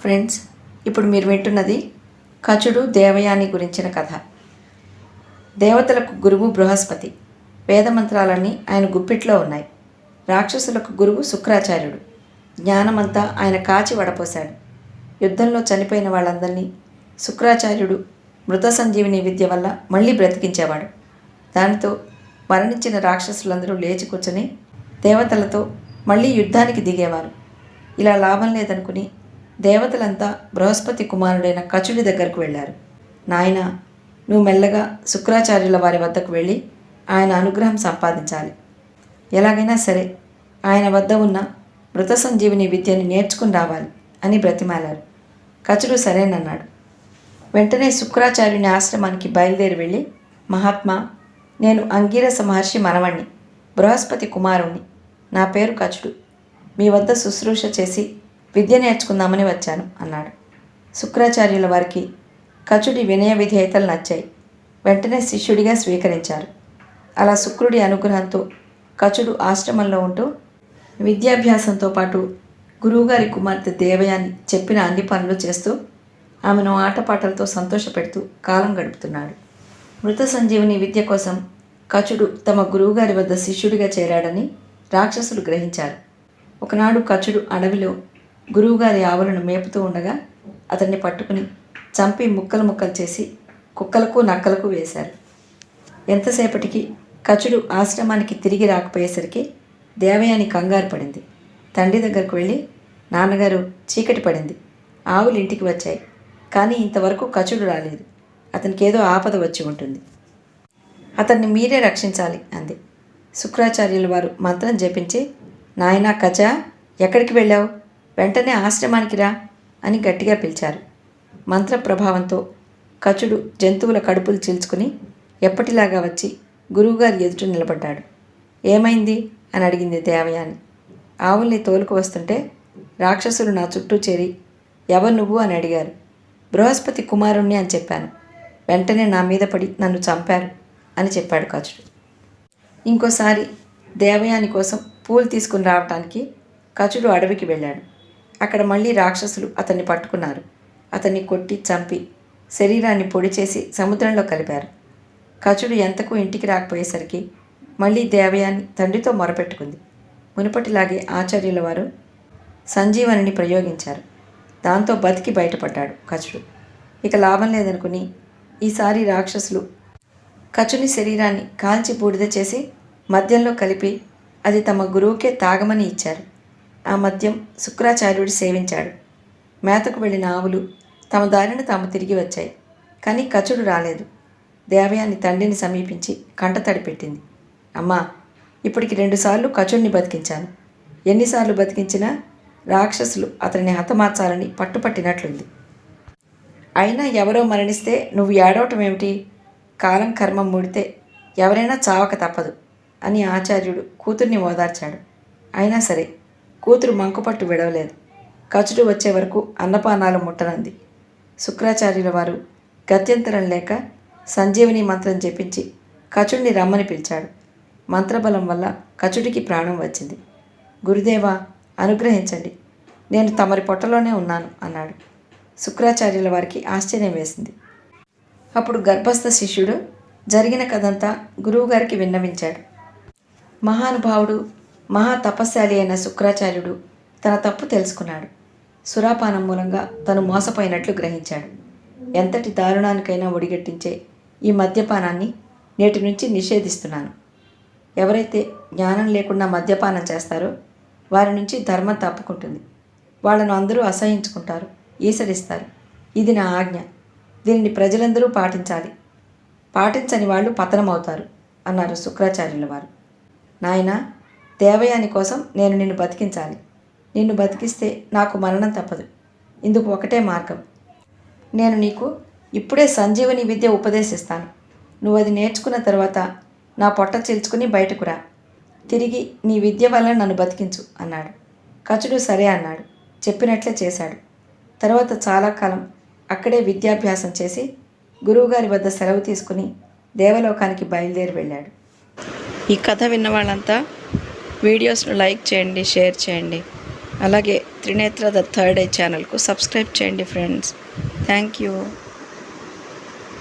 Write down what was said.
Friends ఇప్పుడు మీరు వింటున్నది కచుడు దేవయాని గురించిన కథ. దేవతలకు గురువు బృహస్పతి. వేదమంత్రాలన్నీ ఆయన గుప్పిట్లో ఉన్నాయి. రాక్షసులకు గురువు శుక్రాచార్యుడు. జ్ఞానమంతా ఆయన కాచి వడపోశాడు. యుద్ధంలో చనిపోయిన వాళ్ళందరినీ శుక్రాచార్యుడు మృత సంజీవిని విద్య వల్ల మళ్ళీ బ్రతికించేవాడు. దానితో మరణించిన రాక్షసులందరూ లేచి కూర్చొని దేవతలతో మళ్ళీ యుద్ధానికి దిగేవారు. ఇలా లాభం లేదనుకుని దేవతలంతా బృహస్పతి కుమారుడైన కచుడి దగ్గరకు వెళ్ళారు. నాయనా నువ్వు మెల్లగా శుక్రాచార్యుల వారి వద్దకు వెళ్ళి ఆయన అనుగ్రహం సంపాదించాలి. ఎలాగైనా సరే ఆయన వద్ద ఉన్న మృత సంజీవిని విద్యని నేర్చుకుని రావాలి అని బ్రతిమాలారు. కచుడు సరేనన్నాడు. వెంటనే శుక్రాచార్యుని ఆశ్రమానికి బయలుదేరి వెళ్ళి మహాత్మా నేను అంగీరస మహర్షి మనవణ్ణి బృహస్పతి కుమారుణ్ణి. నా పేరు కచుడు. మీ వద్ద శుశ్రూష చేసి విద్య నేర్చుకుందామని వచ్చాను అన్నాడు. శుక్రాచార్యుల వారికి కచుడి వినయ విధేయతలు నచ్చాయి. వెంటనే శిష్యుడిగా స్వీకరించారు. అలా శుక్రుడి అనుగ్రహంతో కచుడు ఆశ్రమంలో ఉంటూ విద్యాభ్యాసంతో పాటు గురువుగారి కుమార్తె దేవయాని చెప్పిన అన్ని పనులు చేస్తూ ఆమెను ఆటపాటలతో సంతోషపెడుతూ కాలం గడుపుతున్నాడు. మృత సంజీవుని విద్య కోసం కచుడు తమ గురువుగారి వద్ద శిష్యుడిగా చేరాడని రాక్షసులు గ్రహించారు. ఒకనాడు కచుడు అడవిలో గురువుగారి ఆవులను మేపుతూ ఉండగా అతన్ని పట్టుకుని చంపి ముక్కలు ముక్కలు చేసి కుక్కలకు నక్కలకు వేశారు. ఎంతసేపటికి కచుడు ఆశ్రమానికి తిరిగి రాకపోయేసరికి దేవయాని కంగారు పడింది. తండ్రి దగ్గరకు వెళ్ళి నాన్నగారు చీకటి పడింది. ఆవులు ఇంటికి వచ్చాయి. కానీ ఇంతవరకు కచుడు రాలేదు. అతనికి ఏదో ఆపద వచ్చి ఉంటుంది. అతన్ని మీరే రక్షించాలి అంది. శుక్రాచార్యుల వారు మంత్రం జపించి నాయనా కచ ఎక్కడికి వెళ్ళావు? వెంటనే ఆశ్రమానికి రా అని గట్టిగా పిలిచారు. మంత్ర ప్రభావంతో కచుడు జంతువుల కడుపులు చీల్చుకుని ఎప్పటిలాగా వచ్చి గురువుగారి ఎదుట నిలబడ్డాడు. ఏమైంది? అని అడిగింది దేవయాని. ఆవుల్ని తోలుకు వస్తుంటే రాక్షసులు నా చుట్టూ చేరి ఎవరు నువ్వు? అని అడిగారు. బృహస్పతి కుమారుణ్ణి అని చెప్పాను. వెంటనే నా మీద పడి నన్ను చంపారు అని చెప్పాడు కచుడు. ఇంకోసారి దేవయాని కోసం పూలు తీసుకుని రావటానికి కచుడు అడవికి వెళ్ళాడు. అక్కడ మళ్ళీ రాక్షసులు అతన్ని పట్టుకున్నారు. అతన్ని కొట్టి చంపి శరీరాన్ని పొడి చేసి సముద్రంలో కలిపారు. కచుడు ఎంతకు ఇంటికి రాకపోయేసరికి మళ్ళీ దేవయాని తండ్రితో మొరపెట్టుకుంది. మునుపటిలాగే ఆచార్యుల వారు సంజీవనిని ప్రయోగించారు. దాంతో బతికి బయటపడ్డాడు కచుడు ఇక లాభం లేదనుకుని ఈసారి రాక్షసులు కచుని శరీరాన్ని కాల్చి బూడిద చేసి మద్యంలో కలిపి అది తమ గురువుకే తాగమని ఇచ్చారు. ఆ మద్యం శుక్రాచార్యుడు సేవించాడు. మేతకు వెళ్ళిన ఆవులు తమ దారిని తాము తిరిగి వచ్చాయి. కానీ కచుడు రాలేదు. దేవయాని తండ్రిని సమీపించి కంటతడి పెట్టింది. అమ్మా ఇప్పటికి రెండుసార్లు కచుడిని బతికించాను. ఎన్నిసార్లు బతికించినా రాక్షసులు అతనిని హతమార్చాలని పట్టుపట్టినట్లుంది. అయినా ఎవరో మరణిస్తే నువ్వు ఏడవటం ఏమిటి? కాలం కర్మం ముడితే ఎవరైనా చావక తప్పదు అని ఆచార్యుడు కూతుర్ని ఓదార్చాడు. అయినా సరే కూతురు మంకుపట్టు విడవలేదు. కచుడు వచ్చే వరకు అన్నపానాలు ముట్టనంది. శుక్రాచార్యుల వారు గత్యంతరం లేక సంజీవిని మంత్రం చెప్పించి కచుడిని రమ్మని పిలిచాడు. మంత్రబలం వల్ల కచుడికి ప్రాణం వచ్చింది. గురుదేవా అనుగ్రహించండి. నేను తమరి పొట్టలోనే ఉన్నాను అన్నాడు. శుక్రాచార్యుల వారికి ఆశ్చర్యం వేసింది. అప్పుడు గర్భస్థ శిష్యుడు జరిగిన కథంతా గురువుగారికి విన్నవించాడు. మహానుభావుడు మహా తపస్శాలి అయిన శుక్రాచార్యుడు తన తప్పు తెలుసుకున్నాడు. సురాపానం మూలంగా తను మోసపోయినట్లు గ్రహించాడు. ఎంతటి దారుణానికైనా ఒడిగట్టించే ఈ మద్యపానాన్ని నేటి నుంచి నిషేధిస్తున్నాను. ఎవరైతే జ్ఞానం లేకుండా మద్యపానం చేస్తారో వారి నుంచి ధర్మం తప్పుకుంటుంది. వాళ్ళను అందరూ అసహించుకుంటారు ఈసరిస్తారు. ఇది నా ఆజ్ఞ. దీనిని ప్రజలందరూ పాటించాలి. పాటించని వాళ్ళు పతనమవుతారు అన్నారు శుక్రాచార్యుల వారు. నాయనా దేవయాని కోసం నేను నిన్ను బతికించాలి. నిన్ను బతికిస్తే నాకు మరణం తప్పదు. ఇందుకు ఒకటే మార్గం. నేను నీకు ఇప్పుడే సంజీవని విద్య ఉపదేశిస్తాను. నువ్వు అది నేర్చుకున్న తర్వాత నా పొట్ట చీల్చుకుని బయటకు రా. తిరిగి నీ విద్య వల్ల నన్ను బతికించు అన్నాడు. కచుడు సరే అన్నాడు. చెప్పినట్లే చేశాడు. తర్వాత చాలా కాలం అక్కడే విద్యాభ్యాసం చేసి గురువుగారి వద్ద సెలవు తీసుకుని దేవలోకానికి బయలుదేరి వెళ్ళాడు. ఈ కథ విన్న వాళ్ళంతా వీడియోస్ను లైక్ చేయండి షేర్ చేయండి. అలాగే త్రినేత్ర ద థర్డ్ ఐ ఛానల్కు సబ్స్క్రైబ్ చేయండి ఫ్రెండ్స్. Thank you.